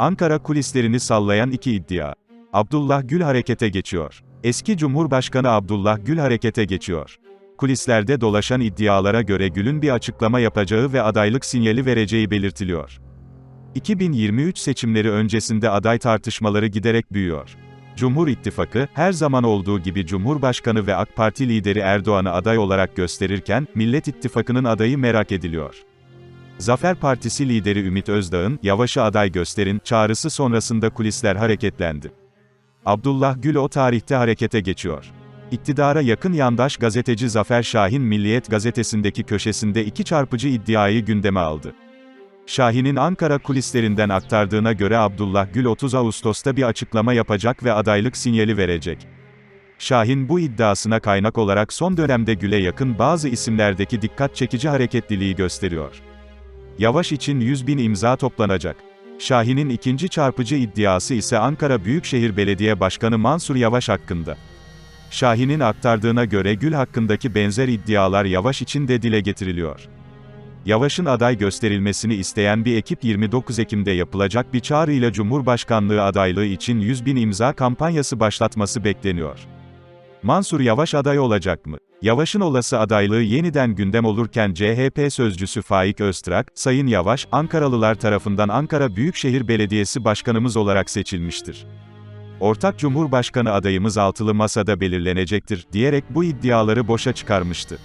Ankara kulislerini sallayan iki iddia. Abdullah Gül harekete geçiyor. Eski Cumhurbaşkanı Abdullah Gül harekete geçiyor. Kulislerde dolaşan iddialara göre Gül'ün bir açıklama yapacağı ve adaylık sinyali vereceği belirtiliyor. 2023 seçimleri öncesinde aday tartışmaları giderek büyüyor. Cumhur İttifakı, her zaman olduğu gibi Cumhurbaşkanı ve AK Parti lideri Erdoğan'ı aday olarak gösterirken, Millet İttifakı'nın adayı merak ediliyor. Zafer Partisi lideri Ümit Özdağ'ın, Yavaş'ı aday gösterin, çağrısı sonrasında kulisler hareketlendi. Abdullah Gül o tarihte harekete geçiyor. İktidara yakın yandaş gazeteci Zafer Şahin Milliyet gazetesindeki köşesinde iki çarpıcı iddiayı gündeme aldı. Şahin'in Ankara kulislerinden aktardığına göre Abdullah Gül 30 Ağustos'ta bir açıklama yapacak ve adaylık sinyali verecek. Şahin bu iddiasına kaynak olarak son dönemde Gül'e yakın bazı isimlerdeki dikkat çekici hareketliliği gösteriyor. Yavaş için 100 bin imza toplanacak. Şahin'in ikinci çarpıcı iddiası ise Ankara Büyükşehir Belediye Başkanı Mansur Yavaş hakkında. Şahin'in aktardığına göre Gül hakkındaki benzer iddialar Yavaş için de dile getiriliyor. Yavaş'ın aday gösterilmesini isteyen bir ekip 29 Ekim'de yapılacak bir çağrıyla Cumhurbaşkanlığı adaylığı için 100 bin imza kampanyası başlatması bekleniyor. Mansur Yavaş aday olacak mı? Yavaş'ın olası adaylığı yeniden gündem olurken CHP sözcüsü Faik Öztrak, Sayın Yavaş, Ankaralılar tarafından Ankara Büyükşehir Belediyesi Başkanımız olarak seçilmiştir. Ortak Cumhurbaşkanı adayımız altılı masada belirlenecektir, diyerek bu iddiaları boşa çıkarmıştı.